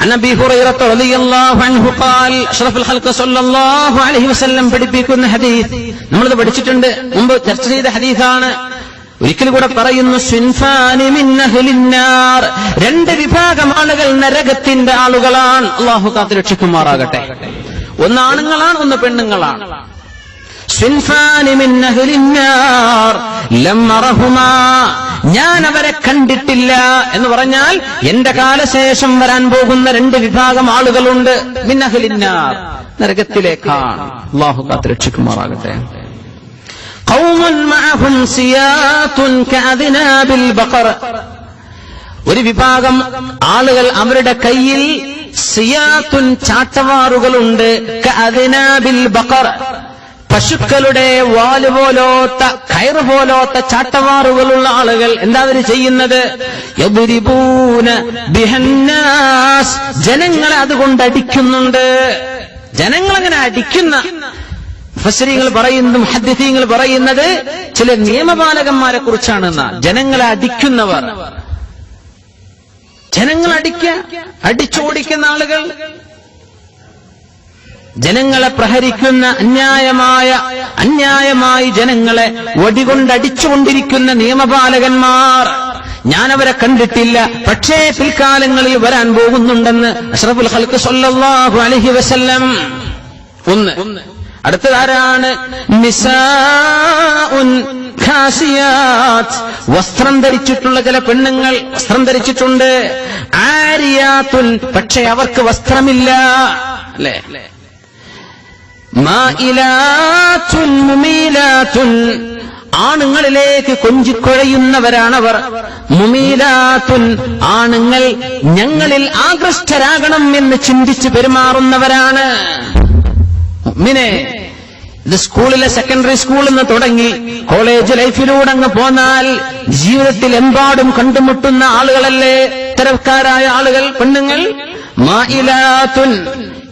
عن ابي هريره رضي الله عنه قال اشرف الخلق صلى الله عليه وسلم പഠിപ്പിക്കുന്ന ഹദീസ് നമ്മളിത് പഠിച്ചിട്ടുണ്ട് മുമ്പ് ചർച്ച ചെയ്ത ഹദീസാണ് ഒരിക്കൽ കൂടെ പറയുന്നു സിൻഫാനി മിൻ അഹ്ലിന്നാർ രണ്ട് വിഭാഗം ആളുകൾ നരകത്തിന്റെ ആളുകളാണ് അള്ളാഹു കാത്ത് രക്ഷിക്കുമാറാകട്ടെ ഒന്ന് ആണുങ്ങളാണ് ഒന്ന് പെണ്ണുങ്ങളാണ് സിൻഫാനി മിൻ അഹ്ലിന്നാർ ലം ഞാൻ അവരെ കണ്ടിട്ടില്ല എന്ന് പറഞ്ഞാൽ എന്റെ കാലശേഷം വരാൻ പോകുന്ന രണ്ട് വിഭാഗം ആളുകളുണ്ട്. മിന്നഹലിന്നാർ നരകത്തിലേക്കാണ്. അള്ളാഹു കാത്ത് രക്ഷിക്കുമാറാകട്ടെ. ഒരു വിഭാഗം ആളുകൾ അവരുടെ കയ്യിൽ സിയാത്തുൻ ചാട്ടവാറുകളുണ്ട്. ബക്കർ പശുക്കളുടെ വാൽ പോലോത്ത കയറ് പോലോത്ത ചാട്ടവാറുകളുള്ള ആളുകൾ എന്താ അവർ ചെയ്യുന്നത്? ജനങ്ങളെ അതുകൊണ്ട് അടിക്കുന്നുണ്ട്. ജനങ്ങളങ്ങനെ അടിക്കുന്ന ഫസരിങ്ങൾ പറയുന്നു ഹദ്ദിസീങ്ങൾ പറയുന്നത് ചില നിയമപാലകന്മാരെ കുറിച്ചാണെന്ന. ജനങ്ങളെ അടിക്കുന്നവർ. ജനങ്ങൾ അടിക്ക അടിച്ചോടിക്കുന്ന ആളുകൾ. ജനങ്ങളെ പ്രഹരിക്കുന്ന അന്യായമായ അന്യായമായി ജനങ്ങളെ വടികൊണ്ടടിച്ചുകൊണ്ടിരിക്കുന്ന നിയമപാലകന്മാർ. ഞാൻ അവരെ കണ്ടിട്ടില്ല. പക്ഷേ പിൽക്കാലങ്ങളിൽ വരാൻ പോകുന്നുണ്ടെന്ന് അഷ്റഫുൽ ഹൽക്ക് സൊല്ലാഹു അലഹി വസല്ലം ഒന്ന്. അടുത്തതാരാണ്? ഖാസിയാത്ത്. വസ്ത്രം ധരിച്ചിട്ടുള്ള ചില പെണ്ണുങ്ങൾ വസ്ത്രം ധരിച്ചിട്ടുണ്ട്. ആരിയാത്തുൻ. പക്ഷെ അവർക്ക് വസ്ത്രമില്ല. അല്ലേ? ആണുങ്ങളിലേക്ക് കൊഞ്ചിക്കുഴയുന്നവരാണവർ. മുമീലാത്തുൻ ആണുങ്ങൾ ഞങ്ങളിൽ ആകൃഷ്ടരാകണം എന്ന് ചിന്തിച്ച് പെരുമാറുന്നവരാണ്. മിനെ ഇത് സ്കൂളിലെ സെക്കൻഡറി സ്കൂളിൽ നിന്ന് തുടങ്ങി കോളേജ് ലൈഫിലൂടെ അങ്ങ് പോന്നാൽ ജീവിതത്തിൽ എമ്പാടും കണ്ടുമുട്ടുന്ന ആളുകളല്ലേ? ഇത്തരക്കാരായ ആളുകൾ പെണ്ണുങ്ങൾ? മായിലാത്തുൻ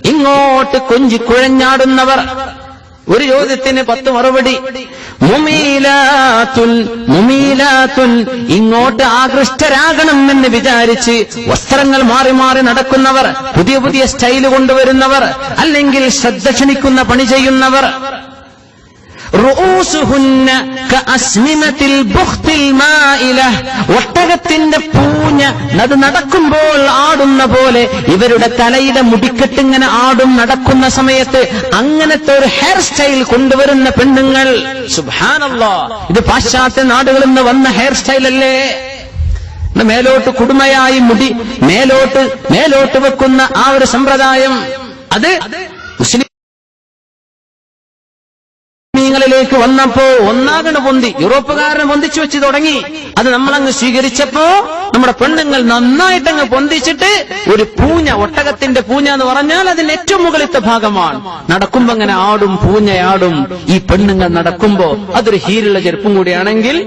ഇങ്ങോട്ട് കൊഞ്ചി കുഴഞ്ഞാടുന്നവർ. ഒരു ചോദ്യത്തിന് പത്ത് മറുപടി. മുമീലാത്തുൽ മുമീലാത്തുൽ ഇങ്ങോട്ട് ആകൃഷ്ടരാകണം എന്ന് വിചാരിച്ച് വസ്ത്രങ്ങൾ മാറി മാറി നടക്കുന്നവർ പുതിയ പുതിയ സ്റ്റൈൽ കൊണ്ടുവരുന്നവർ അല്ലെങ്കിൽ ശ്രദ്ധ ക്ഷണിക്കുന്ന പണി ചെയ്യുന്നവർ. ഒട്ടകത്തിന്റെ പൂഞ്ഞ അത് നടക്കുമ്പോൾ ആടുന്ന പോലെ ഇവരുടെ തലയിലെ മുടിക്കെട്ടിങ്ങനെ ആടും നടക്കുന്ന സമയത്ത് അങ്ങനത്തെ ഒരു ഹെയർ സ്റ്റൈൽ കൊണ്ടുവരുന്ന പെണ്ണുങ്ങൾ. സുഭാനല്ലോ ഇത് പാശ്ചാത്യ നാടുകളിൽ നിന്ന് വന്ന ഹെയർ സ്റ്റൈൽ അല്ലേ? മേലോട്ട് കുടുമയായി മുടി മേലോട്ട് മേലോട്ട് വെക്കുന്ന ആ ഒരു സമ്പ്രദായം. അത് മുസ്ലിമീങ്ങളിലേക്ക് വന്നപ്പോ ഒന്നാകണ പൊന്തി യൂറോപ്പുകാരനെ പൊന്തിച്ചു വെച്ച് തുടങ്ങി. അത് നമ്മളങ്ങ് സ്വീകരിച്ചപ്പോ നമ്മുടെ പെണ്ണുങ്ങൾ നന്നായിട്ടങ്ങ് പൊന്തിച്ചിട്ട് ഒരു പൂഞ്ഞ ഒട്ടകത്തിന്റെ പൂഞ്ഞ എന്ന് പറഞ്ഞാൽ അതിന് ഏറ്റവും മുകളിലത്തെ ഭാഗമാണ്. നടക്കുമ്പോ അങ്ങനെ ആടും പൂഞ്ഞയാടും. ഈ പെണ്ണുങ്ങൾ നടക്കുമ്പോ അതൊരു ഹീരുള്ള ചെരുപ്പും കൂടിയാണെങ്കിൽ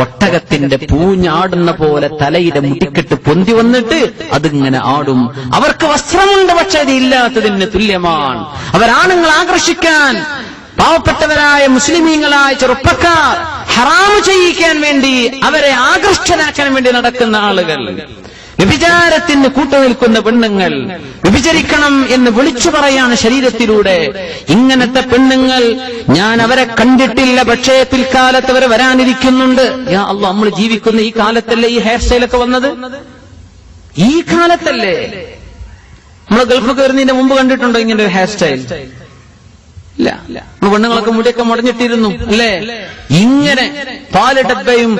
ഒട്ടകത്തിന്റെ പൂഞ്ഞാടുന്ന പോലെ തലയിലെ മുടിക്കെട്ട് പൊന്തി വന്നിട്ട് അതിങ്ങനെ ആടും. അവർക്ക് വസ്ത്രമുണ്ട് പക്ഷെ അത് ഇല്ലാത്തതിന് തുല്യമാണ്. അവരാണുങ്ങൾ ആകർഷിക്കാൻ പാവപ്പെട്ടവരായ മുസ്ലിമീങ്ങളായ ചെറുപ്പക്കാർ ഹറാമ് ചെയ്യിക്കാൻ വേണ്ടി അവരെ ആകർഷ്ടരാക്കാൻ വേണ്ടി നടക്കുന്ന ആളുകൾ. വ്യഭിചാരത്തിന് കൂട്ടുനിൽക്കുന്ന പെണ്ണുങ്ങൾ. വ്യഭിചരിക്കണം എന്ന് വിളിച്ചു പറയാണ് ശരീരത്തിലൂടെ. ഇങ്ങനത്തെ പെണ്ണുങ്ങൾ ഞാൻ അവരെ കണ്ടിട്ടില്ല പക്ഷേ പിൽക്കാലത്ത് അവർ വരാനിരിക്കുന്നുണ്ട്. യാ അള്ളാ നമ്മൾ ജീവിക്കുന്ന ഈ കാലത്തല്ലേ ഈ ഹെയർ സ്റ്റൈലൊക്കെ വന്നത്? ഈ കാലത്തല്ലേ? നമ്മൾ ഗൾഫ് വരുന്നതിന്റെ മുമ്പ് കണ്ടിട്ടുണ്ടോ ഇങ്ങനെ ഒരു ഹെയർ സ്റ്റൈൽ ഇല്ല. പെണ്ണുങ്ങളൊക്കെ മുടിയൊക്കെ മുടഞ്ഞിട്ടിരുന്നു അല്ലേ? ഇങ്ങനെ പാൽ ഡബ്ബയും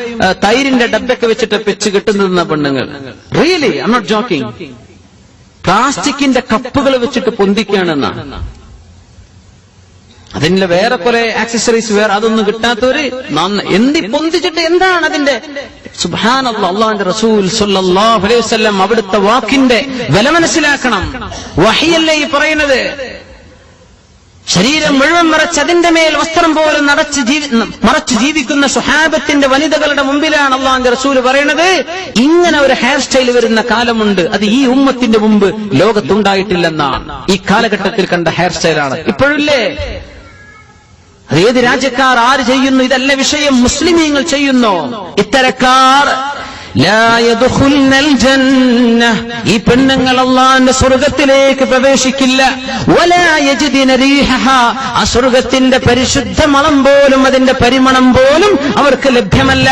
തൈരിന്റെ ഡബ്ബയൊക്കെ വെച്ചിട്ട് പെച്ച് കെട്ടുന്ന പെണ്ണുങ്ങൾ. റിയലി ഐ നോട്ട് ജോക്കിംഗ് പ്ലാസ്റ്റിക്കിന്റെ കപ്പുകൾ വെച്ചിട്ട് പൊന്തിക്കുകയാണെന്നാണ് അതിന്റെ വേറെ കുറെ ആക്സസറീസ് വേറെ അതൊന്നും കിട്ടാത്തവര് നന്ന എന്തി പൊന്തിച്ചിട്ട് എന്താണ് അതിന്റെ സുബാനല്ല അള്ളാന്റെ റസൂൽ സല്ലല്ലാഹു അലൈഹി വസല്ലം അവിടുത്തെ വാക്കിന്റെ വില മനസ്സിലാക്കണം. വഹിയല്ലേ ഈ പറയുന്നത്? ശരീരം മുഴുവൻ മറച്ച് അതിന്റെ മേൽ വസ്ത്രം പോലെ നടച്ച് മറച്ച് ജീവിക്കുന്ന സുഹാബത്തിന്റെ വനിതകളുടെ മുമ്പിലാണ് അള്ളാന്റെ റസൂൽ പറയുന്നത് ഇങ്ങനെ ഒരു ഹെയർ സ്റ്റൈൽ വരുന്ന കാലമുണ്ട്. അത് ഈ ഉമ്മത്തിന്റെ മുമ്പ് ലോകത്തുണ്ടായിട്ടില്ലെന്നാണ്. ഈ കാലഘട്ടത്തിൽ കണ്ട ഹെയർ സ്റ്റൈലാണ് ഇപ്പോഴില്ലേ? അത് ഏത് രാജ്യക്കാർ ആര് ചെയ്യുന്നു? ഇതല്ല വിഷയം. മുസ്ലിമീങ്ങൾ ചെയ്യുന്നു. ഇത്തരക്കാർ ഈ പെണ്ണുങ്ങൾ അള്ളാന്റെ സ്വർഗത്തിലേക്ക് പ്രവേശിക്കില്ല. ആ സ്വർഗത്തിന്റെ പരിശുദ്ധ മണം പോലും അതിന്റെ പരിമണം പോലും അവർക്ക് ലഭ്യമല്ല.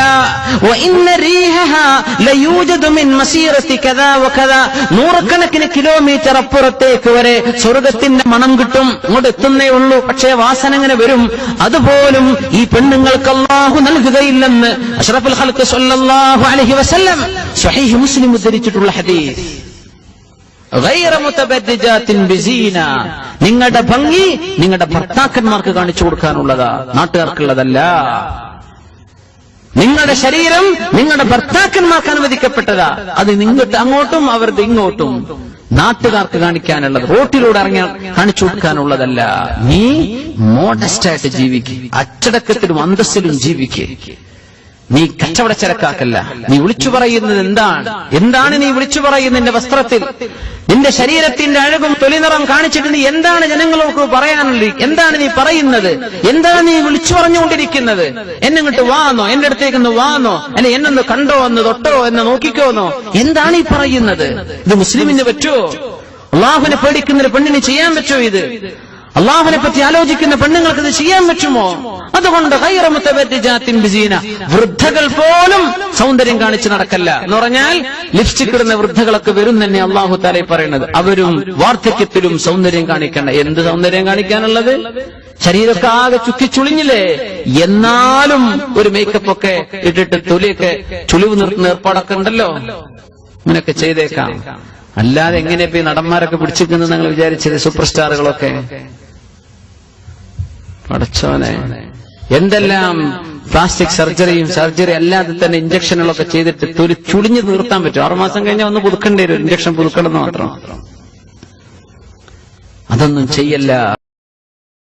നൂറുകണക്കിന് കിലോമീറ്റർ അപ്പുറത്തേക്ക് വരെ സ്വർഗത്തിന്റെ മണം കിട്ടും. അങ്ങോട്ട് എത്തുന്നേ ഉള്ളൂ. പക്ഷേ വാസന അങ്ങനെ വരും. അതുപോലും ഈ പെണ്ണുങ്ങൾക്ക് അള്ളാഹു നൽകുകയില്ലെന്ന് അഷ്റഫുൽ ഖൽഖ് അലഹി അലൈഹി വസല്ലം സ്വഹീഹ് മുസ്ലിം ഉദ്ധരിച്ചിട്ടുള്ള ഹദീസ്. നിങ്ങളുടെ ഭംഗി നിങ്ങളുടെ ഭർത്താക്കന്മാർക്ക് കാണിച്ചു കൊടുക്കാനുള്ളതാ. നാട്ടുകാർക്കുള്ളതല്ല. നിങ്ങളുടെ ശരീരം നിങ്ങളുടെ ഭർത്താക്കന്മാർക്ക് അനുവദിക്കപ്പെട്ടതാ. അത് നിങ്ങട്ട് അങ്ങോട്ടും അവർക്ക് ഇങ്ങോട്ടും നാട്ടുകാർക്ക് കാണിക്കാനുള്ളത് റോട്ടിലൂടെ ഇറങ്ങി കാണിച്ചു കൊടുക്കാനുള്ളതല്ല. നീ മോഡസ്റ്റായിട്ട് ജീവിക്കുക അച്ചടക്കത്തിലും അന്തസ്സിലും ജീവിക്കുക നീ കച്ചവടച്ചരക്കാക്കല്ല നീ വിളിച്ചു പറയുന്നത് എന്താണ്? എന്താണ് നീ വിളിച്ചു പറയുന്നത് നിന്റെ വസ്ത്രത്തിൽ? നിന്റെ ശരീരത്തിന്റെ അഴകും തൊലിനിറം കാണിച്ചിട്ട് നീ എന്താണ് ജനങ്ങൾക്ക് പറയാനുള്ള എന്താണ് നീ പറയുന്നത്? എന്താണ് നീ വിളിച്ചു പറഞ്ഞുകൊണ്ടിരിക്കുന്നത്? എന്നെ ഇങ്ങോട്ട് വാന്നോ? എന്റെ അടുത്തേക്ക് ഒന്ന് വാന്നോ? അല്ലെ എന്നൊന്ന് കണ്ടോ? എന്ന് തൊട്ടോ? എന്ന് നോക്കിക്കോന്നോ? എന്താണ് ഈ പറയുന്നത്? ഇത് മുസ്ലിമിന് പറ്റുമോ അള്ളാഹുവിനെ പേടിക്കുന്ന ഒരു പെണ്ണിന് ചെയ്യാൻ പറ്റുമോ ഇത്? അള്ളാഹുവിനെ പറ്റി ആലോചിക്കുന്ന പെണ്ണുങ്ങൾക്ക് ഇത് ചെയ്യാൻ പറ്റുമോ? അതുകൊണ്ട് വൃദ്ധകൾ പോലും സൗന്ദര്യം കാണിച്ച് നടക്കല്ല. എന്ന് പറഞ്ഞാൽ ലിപ്സ്റ്റിക് ഇടുന്ന വൃദ്ധകളൊക്കെ വരും തന്നെ അള്ളാഹു താലെ പറയുന്നത്. അവരും വാർദ്ധക്യത്തിലും സൗന്ദര്യം കാണിക്കണ്ട. എന്ത് സൗന്ദര്യം കാണിക്കാനുള്ളത്? ശരീരമൊക്കെ ആകെ ചുക്കിച്ചുളിഞ്ഞില്ലേ എന്നാലും ഒരു മേക്കപ്പ് ഒക്കെ ഇട്ടിട്ട് തൊലിയൊക്കെ ചുളിവ് നിർത്തുന്ന ഏർപ്പാടൊക്കെ ഉണ്ടല്ലോ? ഇങ്ങനെയൊക്കെ ചെയ്തേക്കാം. അല്ലാതെ എങ്ങനെ ഇപ്പൊ നടന്മാരൊക്കെ പിടിച്ചിരിക്കുന്നത് നിങ്ങൾ വിചാരിച്ചത്? സൂപ്പർ സ്റ്റാറുകളൊക്കെ പടച്ചോനെ എന്തെല്ലാം പ്ലാസ്റ്റിക് സർജറിയും സർജറി അല്ലാതെ തന്നെ ഇഞ്ചക്ഷനുകളൊക്കെ ചെയ്തിട്ട് തൊരു ചുളിഞ്ഞു തീർത്താൻ പറ്റും. ആറുമാസം കഴിഞ്ഞാൽ ഒന്ന് പുതുക്കേണ്ടി വരും. ഇഞ്ചക്ഷൻ പുതുക്കണം മാത്രം. അതൊന്നും ചെയ്യല്ല.